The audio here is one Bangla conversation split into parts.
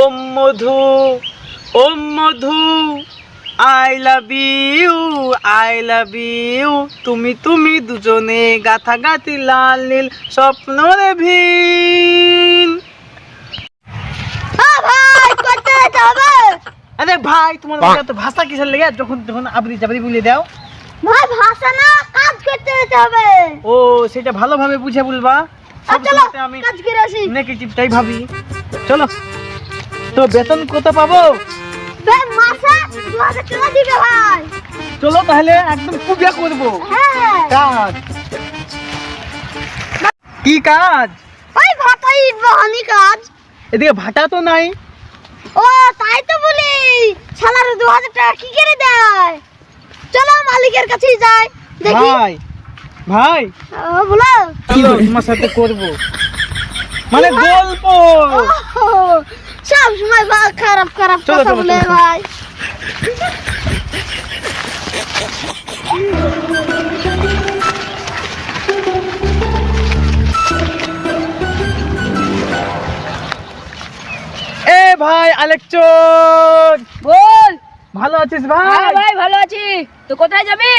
Om Madhu Om Madhu I love you I love you. তুমি তুমি দুজনে গাথা গাথি লাল নীল স্বপ্ন রে ভিন আরে ভাই তোমার এত ভাষা কিসের লেগে? যখন যখন আবরি চাবরি বলে দাও। ভাই ভাষা না কাজ করতে হবে। ও সেটা ভালোভাবে বুঝে বলবা। আর সব আমি কাজ করে আসি। নেগেটিভটাই ভাবি। চলো। তো বেতন কত পাবো? ভাই মাসে দু হাজার টাকা দিবে ভাই। চলো তাহলে একদম পূজা করব। হ্যাঁ। কাজ। কি কাজ? ওই ভাতাই বহানি কাজ। এদিকে ভাটা তো নাই। ও তাই তো বলি। শালার টাকা কি করে দেয়? চলো মালিকের কাছেই যাই। দেখি। ভাই ভাই। ও, বলো। চলো তোমার সাথে করব। মানে গল্প। সব সময় খারাপ খারাপ কথা বলে। ভাই এ ভাই আলেকচর বল! ভালো আছিস হ্যাঁ ভাই ভাই ভালো আছি। তো কোথায় যাবি?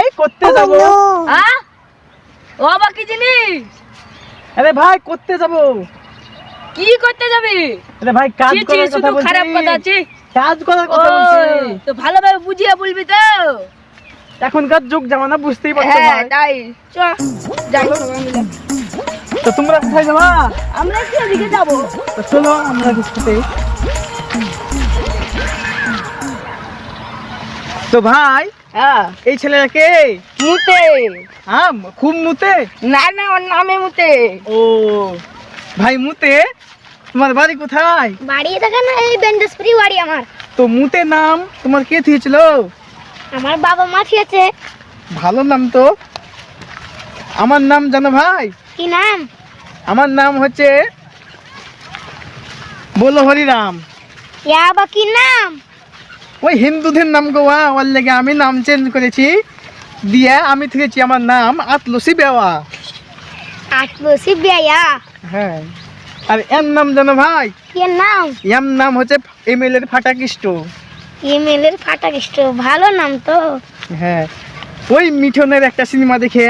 এই করতে যাব। হ্যাঁ? ও আবার কি জিনিস? আরে ভাই করতে যাব। কি করতে যাবি? আরে ভাই কাজ করার কথা বলছি। খারাপ কথা আছে কাজ করার কথা বলছি। তো ভালোভাবে বুঝিয়ে বলবি তো। এখনকার যুগ জামানা বুঝতেই পারছ হ্যাঁ ভাই। তাই। চ যাই। তো তোমরা কোথায় যাবা? আমরা একটু এদিকে যাব। তো চলো আমরা কিছুতে। তো ভাই হ্যাঁ। এই ছেলেটাকে মুতে। হ্যাঁ খুব মুতে? না না ওর নামে মুতে। ও ভাই মুতে? তোমার বাড়ি কোথায়? বাড়ি থাকে না এই বেন্ডেসপুরি বাড়ি আমার। তো মুতে নাম তোমার কে দিয়েছিল আমার বাবা মা খেয়েছে ভালো নাম তো। আমার নাম জানো ভাই? কি নাম? আমার নাম হচ্ছে বলো হরিরাম। ইয়া বা কি নাম? ওই হিন্দুদের নাম গোয়া ওর লেগে আমি নাম চেঞ্জ করেছি। দিয়ে আমি থেকেছি আমার নাম আতলসি বেওয়া। আটবসি বিয়া হ্যাঁ। আর এর নাম জানো ভাই? কি নাম? এর নাম হচ্ছে এম এল এর ফাটাকিষ্ট ইমেল এর ফাটা কৃষ্ট ভালো নাম তো। হ্যাঁ। ওই মিঠনের একটা সিনেমা দেখে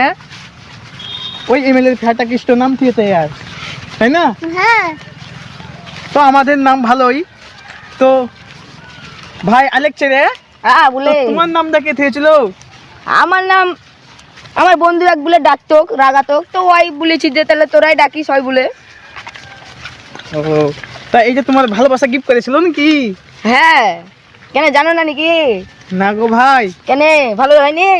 ওই এম এল এর ফাটাকিষ্ট নাম দিয়েছে আর? তাই না? হ্যাঁ। তো আমাদের নাম ভালোই। তো ভাই আলেকচারে হ্যাঁ? বলে। তোমার নাম দেখে থেয়েছিল আমার নাম আমার বন্ধু এক বলে ডাকতোক রাগাতোক তো ওই বলেছি যে তাহলে তোরাই ডাকিস হয় বলে। ও তা এই যে তোমার ভালোবাসা গিফট করেছিল নাকি হ্যাঁ কেন জানো না নাকি না গো ভাই কেন ভালো হয়নি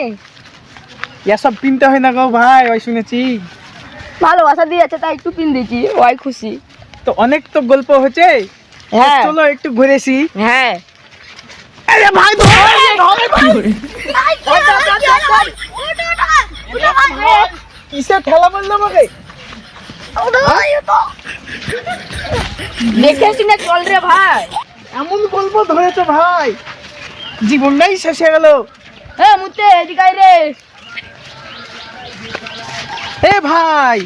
এসব পিনতে হয় না গো ভাই ওই শুনেছি ভালোবাসা দিয়েছে তাই একটু পিন দিয়েছি ওই খুশি তো অনেক তো গল্প হচ্ছে হ্যাঁ চলো একটু ঘুরেছি হ্যাঁ আরে ভাই কিসে ঠেলা আমাকে দেখে না চল রে ভাই এমন গল্প ধরেছো ভাই জীবনটাই শেষ হয়ে গেল হ্যাঁ মুতে এদিকে রে এ ভাই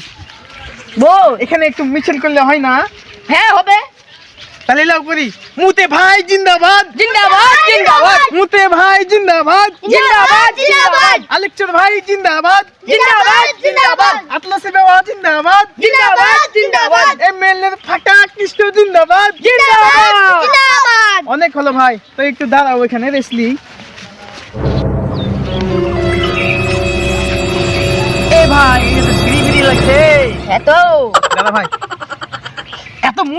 এখানে একটু মিছিল করলে হয় না হ্যাঁ হবে তাহলে লাও করি। মুতে ভাই জিন্দাবাদ। জিন্দাবাদ জিন্দাবাদ। মুতে ভাই জিন্দাবাদ। জিন্দাবাদ জিন্দাবাদ। আলেকচর ভাই জিন্দাবাদ। জিন্দাবাদ জিন্দাবাদ। আতলাসি বাবা জিন্দাবাদ। জিন্দাবাদ জিন্দাবাদ। এমএলএ ফাটা কৃষ্ণ জিন্দাবাদ। জিন্দাবাদ অনেক হলো ভাই তো একটু দাঁড়াও এখানে রেসলি এ ভাই এটা তো লাগছে। এত? দাদা ভাই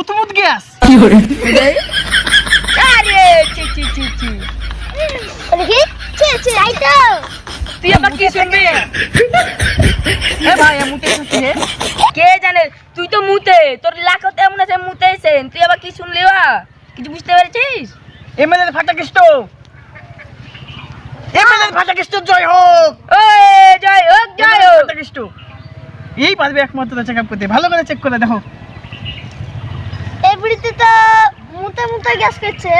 মুতমুত গ্যাস। আরে চি চি চি চি। দেখি ছি তাই তো। তুই আবার কি শুনবি? এ ভাই এ মুতে হে। কে জানে? তুই তো মুতে। তোর লাখত এমন আছে মুতে এসেন তুই আবার কি শুনলি বা? কিছু বুঝতে পেরেছিস? এমএলএ ফাটা কৃষ্ণ এমএলএ ফাটা কৃষ্ণ জয় হোক। ওই জয় হোক জয় হোক। ফাটা কৃষ্ণ এই পারবে একমাত্র চেক আপ করতে। ভালো করে চেক করে দেখো। বুড়িতে তো মুতে মুতে গ্যাস করছে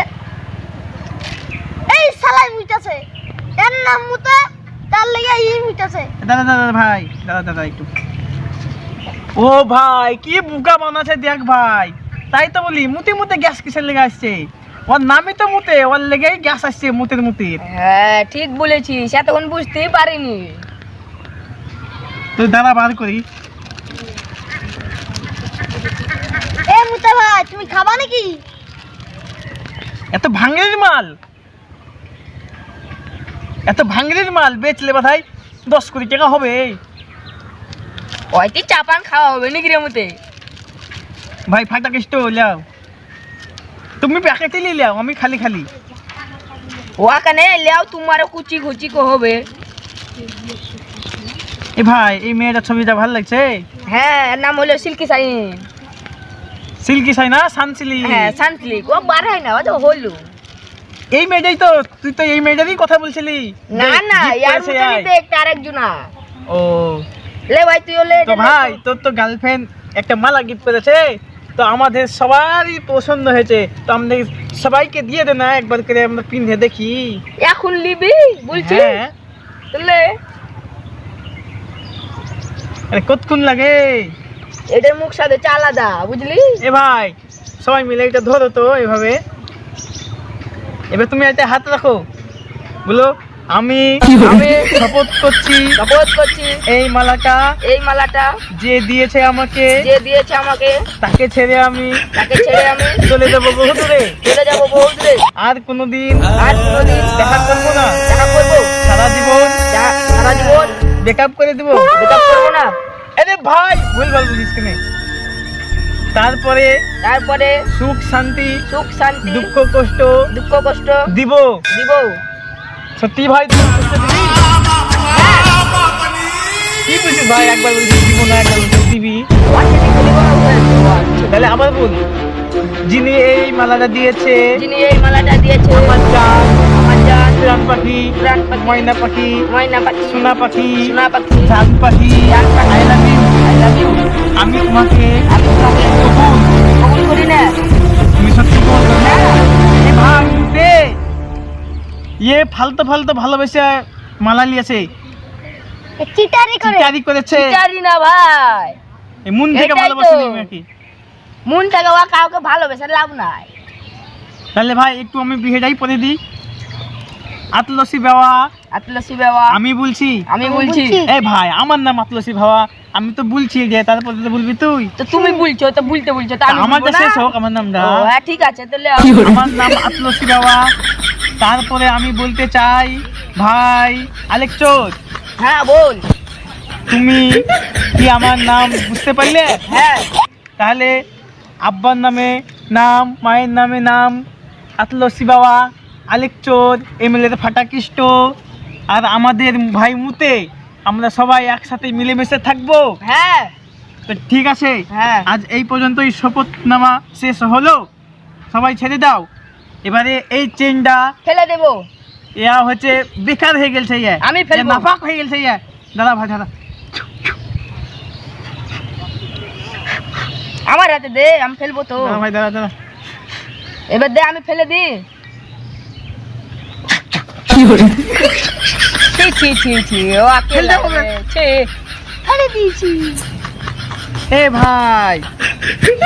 এই সালাই মুইতাছে। এর নাম মুতে তার লেগে ই মুইতাছে। দাদা দাদা ভাই দাদা দাদা একটু। ও ভাই কি বুকা বানাচ্ছে দেখ ভাই। তাই তো বলি মুতে মুতে গ্যাস কিসের লেগে আসছে? ওর নামই তো মুতে ওর লেগেই গ্যাস আসছে মুতের মুতির হ্যাঁ ঠিক বলেছিস এতক্ষণ বুঝতেই পারিনি। তুই দাঁড়া বার করি। এ ভাই তুমি খাবা নাকি? এত ভাঙড়ির মাল। এত ভাঙড়ির মাল বেচলে বাধাই দশ কোটি টাকা হবে। ওইটি চাপান খাওয়া হবে নাকি রে মতে? ভাই ফাটা কেষ্ট লাও তুমি প্যাকেটে নিয়ে লাও আমি খালি খালি। ওখানে লেও তোমার কুচি কুচি কো হবে। এ ভাই এই মেয়েটার ছবিটা ভালো লাগছে? হ্যাঁ এর নাম হলো সিল্কি সাইন সিল্কি সাই না সানসিলি হ্যাঁ সানসিল্ক। ও বার হয় না ও তো হলো। এই মেয়েটাই তো তুই তো এই মেয়েটারই কথা বলছিলি। না না ইয়ার মতনই আয়। দেখতে আরেকজনা। ও। লে ভাই তুই লে তো ভাই তোর তো গার্লফ্রেন্ড একটা মালা গিফট করেছে তো আমাদের সবারই পছন্দ হয়েছে। তো আমাদের সবাইকে দিয়ে দে না একবার করে আমরা পিন্ধে দেখি। এখন লিবি বলছি। হ্যাঁ। লে। আরে কতক্ষণ লাগে? এটার মুখ সাথে আলাদা বুঝলি? এ ভাই সবাই মিলে এটা ধরো তো এভাবে। এবার তুমি একটা হাত রাখো। বলো আমি আমি শপথ করছি। শপথ করছি। এই মালাটা এই মালাটা যে দিয়েছে আমাকে যে দিয়েছে আমাকে তাকে ছেড়ে আমি তাকে ছেড়ে আমি চলে যাব বহু দূরে। চলে যাব বহু দূরে। আর কোনোদিন আর কোনোদিন দেখা করব না। দেখা করব। সারা জীবন সারা জীবন বেকআপ করে দিব। বেকআপ ভাই ভুল ভালো বলিস কেনে? তারপরে তারপরে সুখ শান্তি সুখ শান্তি দুঃখ কষ্ট দুঃখ কষ্ট দিব। দিব। সত্যি ভাই তুমি কষ্ট দিবি? কি বলছিস ভাই একবার বলছিস দিব না একবার বলছিস দিবি। তাহলে আবার বল। যিনি এই মালাটা দিয়েছে যিনি এই মালাটা দিয়েছে আমার জান আমার জান প্রাণ পাখি প্রাণ পাখি, ময়না পাখি ময়না পাখি সোনা পাখি সোনা পাখি ধান পাখি জান পাখি। ফালতু ফালতু ভালোবেসে মালা লিয়েছে চিটারি করে। চিটারি করেছে। জানি না ভাই। এই মন থেকে ভালোবাসে। নাকি? মন থেকে ও কাউকে ভালোবেসে লাভ নাই। তাহলে ভাই একটু আমি বিহেটাই পরে দিই। আতলসি বাবা। আতলসি বাবা। আমি বলছি। আমি বলছি। এ ভাই আমার নাম আতলসি বাবা। আমি তো বলছি যে তারপরে তো বলবি তুই। তো তুমি বলছো তো বলতে বলছো তা আমি আমারটা বলব শেষ হোক আমার নামটা। ও, হ্যাঁ ঠিক আছে তাহলে আমার নাম আতলসি বাবা। তারপরে আমি বলতে চাই ভাই আলেক চোদ হ্যাঁ বল। তুমি কি আমার নাম বুঝতে পারলে? হ্যাঁ। তাহলে আব্বার নামে নাম মায়ের নামে নাম আতলসি বাবা আলেক চোদ এমএলএ ফাটাকিষ্ট আর আমাদের ভাই মুতে আমরা সবাই একসাথে মিলেমিশে থাকব? হ্যাঁ। তো ঠিক আছে। হ্যাঁ। আজ এই পর্যন্তই শপথনামা শেষ হলো। সবাই ছেড়ে দাও। এবারে এই চেনটা ফেলে দেবো। ইয়া হচ্ছে বেকার হয়ে গেছে ইয়ে আমি ফেলব। ইয়ে নাপাক হয়ে গেছে ইয়ে দাদা ভাই দাদা। আমার হাতে দে আমি ফেলব তো। ভাই দাদা দাদা। এবার দে আমি ফেলে দি। ছি ছি ছি ছি ও ছি ফেলে দিয়েছি। এ ভাই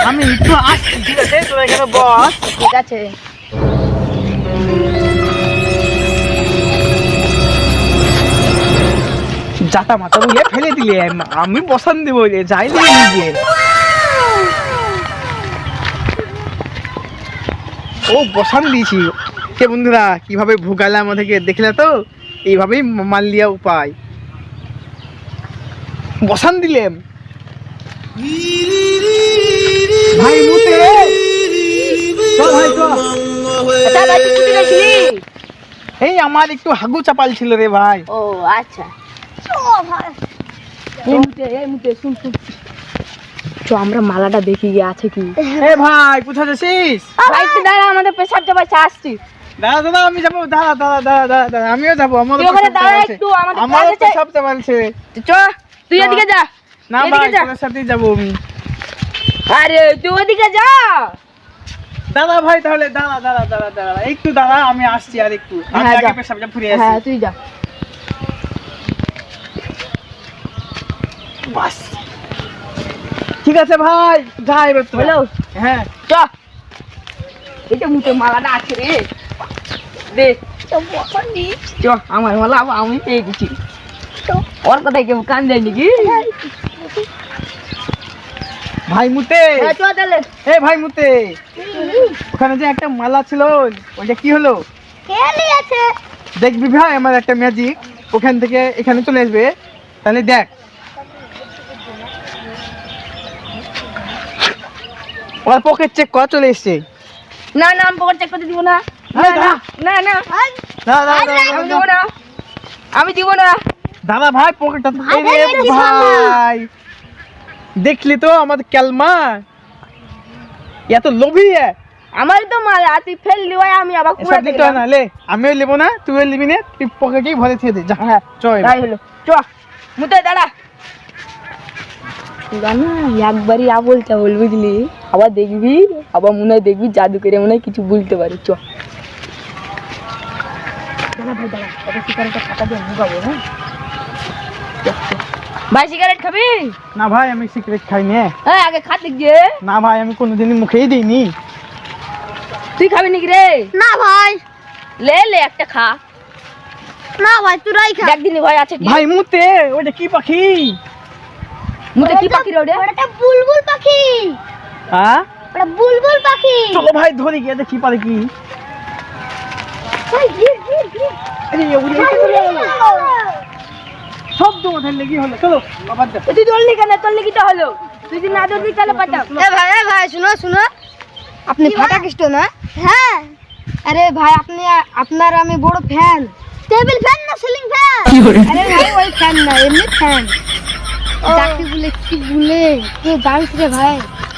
আমি একটু আসছি। ঠিক আছে তোরা এখানে বস। ঠিক আছে। জাতা মাথা বুঝে ফেলে দিলে। আমি বসান দেবো যাই দিয়ে নিজে। ও, বসান দিয়েছি। কে বন্ধুরা, কীভাবে ভুগালে আমাদেরকে দেখলে তো? এইভাবেই মাল লিয়া উপায়। বসান দিলেম। ভাই, মুতে এই, আমার একটু হাগু চাপাল ছিল রে ভাই। ও আচ্ছা। ও ভাই এই মুতে এই মুতে শুন শুন। চ আমরা মালাটা দেখি গিয়ে আছে কি? এ ভাই কোথায় যাচ্ছিস? ভাই তুই দাঁড়া আমাদের পেশাব চাপাইছে আসছি। দাদা দাদা আমি যাব দাদা দাদা দাদা দাদা দাদা আমিও যাব আমারও ওখানে দাঁড়া একটু, আমাদের আমারও কাছে চাই। পেছাব চাপাচ্ছে তো চ তুই এদিকে যা না ভাই তোর সাথেই যাব আমি। আরে তুই ওদিকে যা। দাদা ভাই তাহলে দাঁড়া দাঁড়া দাঁড়া দাঁড়া। একটু দাঁড়া আমি আসছি আর একটু। আমি হ্যাঁ, আগে। পেশাবটা ফুরে হ্যাঁ তুই যা। বাস। ঠিক আছে ভাই যা এবার তো হ্যাঁ। চ মুখে মালাটা আছে রে। দে। চ আমার মালা আমি পেয়ে গেছি। ওর কথায় কেউ কান দেয় নাকি? ভাই মুতে। হ্যাঁ, এ ভাই মুতে। ওখানে যে একটা মালা ছিল ওইটা কি হলো? দেখবি ভাই আমার একটা ম্যাজিক ওখান থেকে এখানে চলে আসবে। তাহলে দেখ। ওর পকেট চেক করা চলে এসছে। না না আমি পকেট চেক করতে দিব না। না না না না। দাদা আমি দিব না। আমি দিব না। দাদা ভাই পকেটটা ভাই, দেখলি তো আমাদের ক্যালমা? এত লোভী। আমার তো মালা তুই ফেললি ওই আমি আবার কুড়া হয় না লে আমিও নেব না তুইও নিবি না তুই পকেটেই ভরে থেকে দে যা। হ্যাঁ চল তাই হলো। চ মুতে দাঁড়া। না একবারই আ বলতে বল বুঝলি? আবার দেখবি আবার মনে হয় দেখবি জাদু করে মনে হয় কিছু বলতে পারে চ। ভাই ওটা হ্যাঁ। ভাই সিগারেট খাবি? না ভাই আমি সিগারেট খাই নে। হ্যাঁ আগে খাতে গিয়ে না ভাই আমি কোনোদিনই মুখেই দিইনি। তুই খাবি নাকি রে? না ভাই। লে লে একটা খা। না ভাই তোরাই খা। একদিনই ভয় আছে কি? ভাই মুতে ওইটা কি পাখি? মুতে কি পাখি রে ওটা ওটা বুলবুল পাখি। হ্যাঁ? ওটা বুলবুল পাখি। চলো ভাই ধরি গিয়ে দেখি পারে কি। মাথায় লেগে হলো? চলো তুই ধরলি কেন? তোর কি তো হলো? তুই যদি না তাহলে পাঠাও। এ ভাই এ ভাই শুনো শুনো। আপনি ফাটা কিষ্ট না? হ্যাঁ। আরে ভাই আপনি আপনার আমি বড় ফ্যান টেবিল ফ্যান না সিলিং ফ্যান আরে ভাই ওই ফ্যান না এমনি ফ্যান যাকে বলে কি বলে? কে জানিস রে ভাই?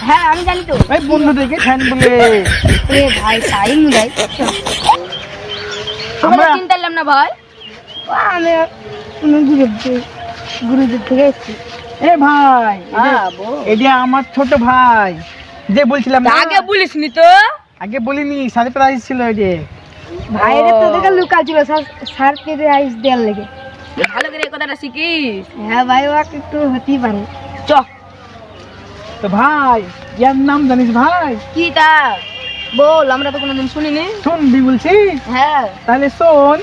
হ্যাঁ আমি জানি তো। এই বন্ধু দেখে ফ্যান বলে। এ ভাই তাই মুদাই আমরা আমরা চিন্তা করলাম না ভাই। আমি আমি গুরুদেব গুরুদেব থেকে এসেছি। এ ভাই হ্যাঁ, বল। এটা আমার ছোট ভাই। যে বলছিলাম আগে বলিস নি তো। আগে বলিনি সারপ্রাইজ ছিল এটা ভাইরে তো দেখে লুকা ছিল স্যার পেরে আইস দেওয়ার লেগে। ভালো করে কথাটা শিখিস। হ্যাঁ ভাই ওকে একটু হতেই পারে। চ তো ভাই ইয়ার নাম জানিস ভাই? কি তা বল আমরা তো কোনোদিন শুনিনি। শুনবি বলছি। হ্যাঁ। তাহলে শোন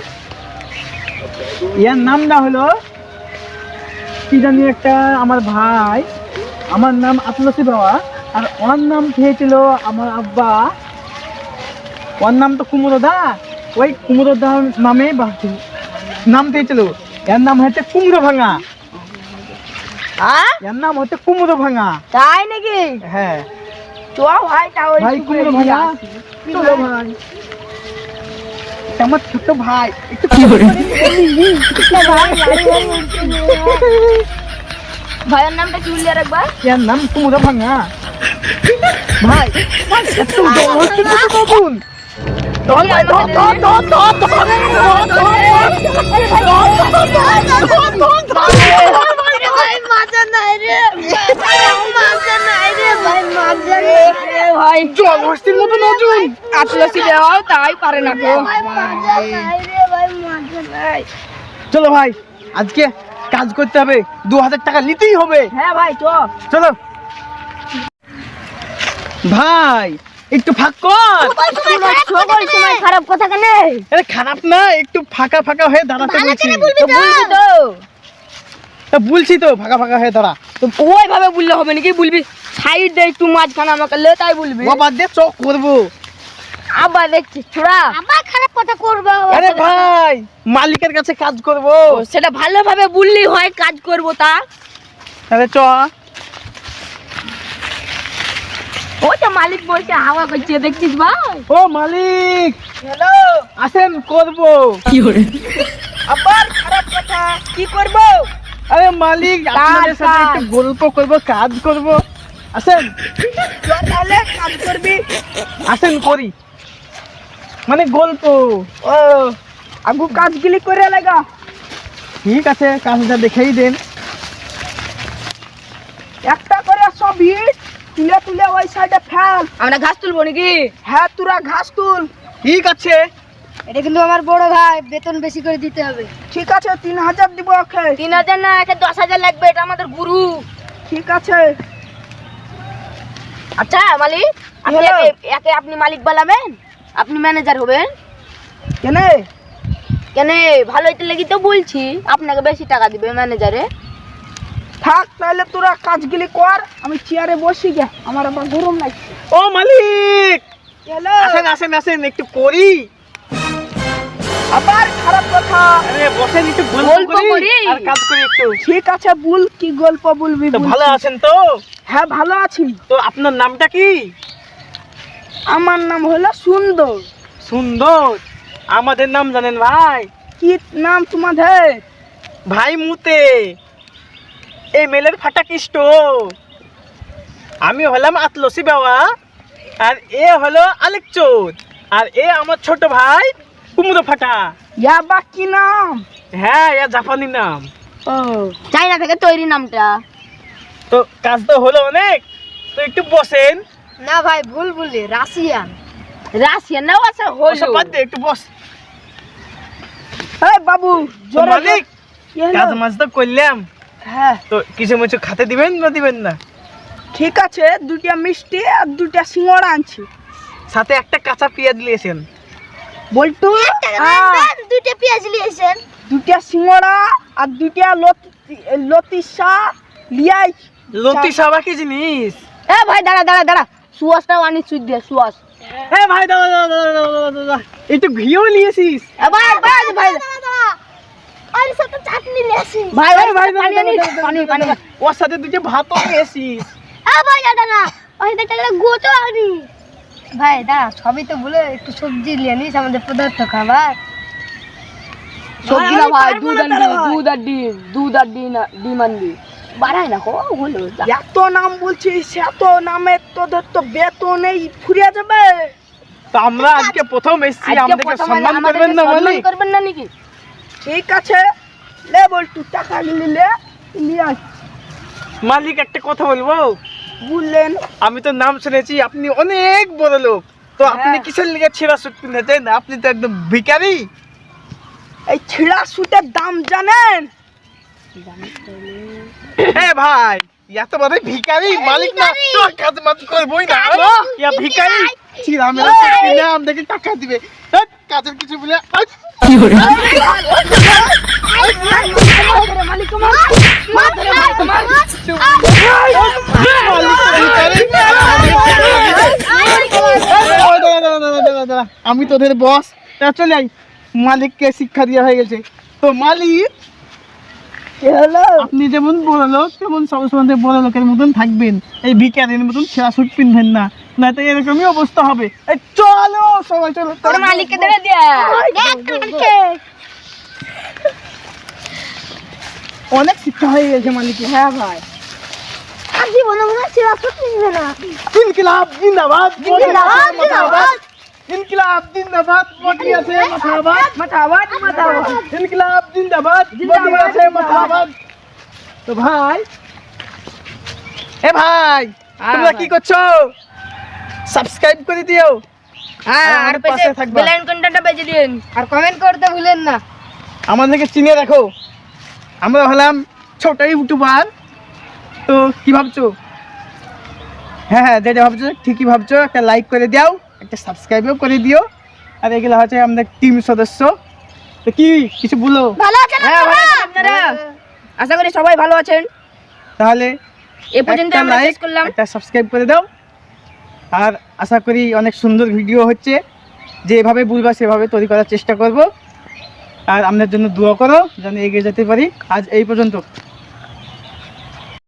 ইয়ার নামটা হলো কি জানি একটা আমার ভাই আমার নাম আতলসি বাবা আর ওর নাম খেয়েছিল আমার আব্বা? ওর নাম তো কুমড়ো দা ওই কুমড়ো দা নামে নাম দিয়েছিল এর নাম হচ্ছে কুমড়ো ভাঙা এর নাম হচ্ছে কুমড়ো ভাঙা তাই নাকি হ্যাঁ চ ভাই তাহলে ভাই কুমড়ো ভাঙা চলো ভাই এটা আমার ছোট ভাই একটু ভাইয়ের নামটা কি বললি আর একবার এর নাম কুমড়ো ভাঙা ভাই ভাই এত দম হচ্ছে না তো বাবুন ধর মাজা নাই রে মাজা নাই রে ভাই মাজা ভাই জল মতো নজুন আটলসি দেওয়াও তাই পারে না কেউ মাজা নাই রে ভাই মাজা নাই চলো ভাই আজকে কাজ করতে হবে। দু হাজার টাকা নিতেই হবে। হ্যাঁ ভাই চ। চলো। ভাই একটু ফাঁক কর। সকল সময় খারাপ কথা কেন? খারাপ না একটু ফাঁকা ফাঁকা হয়ে দাঁড়াতে বলছি। তো বলবি তো তা বলছি তো ফাঁকা ফাঁকা হয়ে দাঁড়া। তো ওইভাবে বললে হবে নাকি? বলবি সাইড দে একটু মাঝখানে আমাকে লে তাই বলবি? ও বাদ দিয়ে চক করব। আবার দেখছিস ছোড়া। আবার খারাপ কথা করবে। আরে ভাই মালিকের কাছে কাজ করব। সেটা ভালোভাবে বললি হয় কাজ করব তা। আরে চ। তো মালিক বলছে হাওয়া করছে দেখছিস ভাই? ও মালিক হ্যালো। আসেন করব। আবার খারাপ কথা কি করব? আরে মালিক আপনাদের সাথে কাজ। একটু গল্প করব কাজ করব। আসেন। তাহলে কাজ করবি। আসেন করি। মানে গল্প। ও আগু কাজগুলি করে লাগা ঠিক আছে কাজটা দেখেই দেন। একটা করে সব ইট তুলে তুলে ওই সাইডে ফেল। আমরা ঘাস তুলবো নাকি? হ্যাঁ তোরা ঘাস তুল। ঠিক আছে। এটা কিন্তু আমার বড় ভাই বেতন বেশি করে দিতে হবে। ঠিক আছে তিন হাজার দিব ওকে। তিন হাজার না একে দশ হাজার লাগবে এটা আমাদের গুরু। ঠিক আছে। আচ্ছা মালিক আপনি? একে- একে আপনি মালিক বলাবেন আপনি ম্যানেজার হবেন? কেন? কেন ভালো এটা লেগে তো বলছি আপনাকে বেশি টাকা দিবে ম্যানেজারে। থাক তাহলে তোরা কাজগুলি কর আমি চেয়ারে বসি গে আমার আবার গরম লাগছে। ও মালিক! হ্যালো। আসেন আসেন আসেন একটু করি। আবার খারাপ কথা। আরে বসেন একটু গল্প করি। আর কাজ করি একটু। ঠিক আছে বল কি গল্প বলবি তো ভালো আছেন তো? হ্যাঁ ভালো আছি। তো আপনার নামটা কি? আমার নাম হলো সুন্দর। সুন্দর? আমাদের নাম জানেন ভাই। কি নাম তোমাদের? ভাই মুতে। এই মেলের ফাটা কিষ্ট আমি হলাম আতলসি বাবা আর এ হলো আলেক চোদ আর এ আমার ছোট ভাই কুমুদো ফাটা। ইয়া বা কি নাম? হ্যাঁ এ জাপানি নাম। ও চাইনা থেকে তৈরি নামটা। তো কাজ তো হলো অনেক। তো একটু বসেন। না ভাই ভুল বললি রাশিয়ান। রাশিয়ান নাও আছে ওসব হলো। বাদ দে, একটু বস। এই বাবু জোরে মালিক কাজ মাছ তো করলাম। হ্যাঁ। তো কিছু মিছু খাতে দিবেন না দিবেন না? ঠিক আছে দুটা মিষ্টি আর দুটা সিঙ্গড়া আনছি। সাথে একটা কাঁচা পেঁয়াজ দিয়েছেন বল্টু হ্যাঁ, দুইটা পেঁয়াজ নিয়েছেন দুটা সিঙ্গড়া আর দুটা লতি লতিসা লিয়াই লতি সাবা কি জিনিস? এ ভাই দাঁড়া দাঁড়া দাঁড়া। সুয়াসটাও আনি সুই দিয়ে সুয়াস। এ ভাই দাদা দাদা দাদা দাদা একটু ঘিও নিয়েছিস এ ভাই ভাই ভাই। আর সাথে চাটনি নিয়েছি ভাই ভাই পানি পানি দাদা, ওর সাথে দুটো ভাতও নিয়েছিস ভাই দাদা না ওই দেখতে গোটো আনি। ভাই দাঁড়া সবই তো বলে একটু সবজি নিয়ে নিস আমাদের পদার্থ খাবার। সবজি না ভাই দুধ আর ডিম দুধ আর ডিম দুধ আর ডিম ডিম আনবি বাড়াই না কো হলো এত নাম বলছিস এত নামে তোদের তো বেতনেই ফুরিয়ে যাবে। তো আমরা আজকে প্রথম এসেছি আমাদেরকে সম্মান করবেন না সম্মান করবেন না নাকি? ঠিক আছে লে বল্টু টাকা নিলি লে নিয়ে। মালিক একটা কথা বলব? বললেন আমি তো নাম শুনেছি আপনি অনেক বড় লোক তো আপনি হ্যাঁ। কিসের লিগে ছেঁড়া সুট কিনেছেন আপনি তো একদম ভিখারি এই ছিড়া সুটের দাম জানেন এ ভাই এত বড় ভিখারি মালিক না তো কাজ মাজ করবই না ইয়া ভিখারি ছিঁড়া মেরে কিনে আমাদেরকে টাকা দিবে কাজের কিছু বলে আজ, মালিক আমি তোদের বস তা চলে আই মালিককে শিক্ষা দেওয়া হয়ে গেছে। তো মালিক আপনি যেমন বড় লোক তেমন সবসময় বড় লোকের মতন থাকবেন। এই ভিকারের মতন ছেঁড়া সুট পিনবেন না। না তো এরকমই অবস্থা হবে। চলো সবাই চলো। তোর মালিককে ধরে দিয়া। অনেক শিক্ষা হয়ে গেছে মালিক। হ্যাঁ ভাই। আর জীবনে মনে ছিড়া সুট না। ইনকিলাব জিন্দাবাদ। জিন্দাবাদ, জিন্দাবাদ। ইনকিলাব জিন্দাবাদ। মোটি আছে মাথাবাদ মাথাবাদ মাথাবাদ ইনকিলাব জিন্দাবাদ। মোটি আছে মাথাবাদ তো ভাই এ ভাই তোমরা ভাই। কি করছ? সাবস্ক্রাইব করে দিও। হ্যাঁ আর আর আমাদের পাশে পাশে বেল আইকনটা বেজে দিন। আর কমেন্ট করতে ভুলেন না। আমাদেরকে চিনে রাখো। আমরা হলাম ছোট ইউটিউবার। তো কি ভাবছ? হ্যাঁ হ্যাঁ যেটা ভাবছ ঠিকই ভাবছ। একটা লাইক করে দাও একটা সাবস্ক্রাইবও করে দিও। আর এগুলো হচ্ছে আমাদের টিম সদস্য। তো কি কিছু বলো? ভালো আছেন হ্যাঁ আপনারা? আশা করি সবাই ভালো আছেন। তাহলে এ পর্যন্ত আমরা শেষ করলাম। একটা সাবস্ক্রাইব করে দাও। আর আশা করি অনেক সুন্দর ভিডিও হচ্ছে। যেভাবে বলবা সেভাবে তৈরি করার চেষ্টা করব। আর আপনার জন্য দোয়া করো যেন এগিয়ে যেতে পারি। আজ এই পর্যন্ত।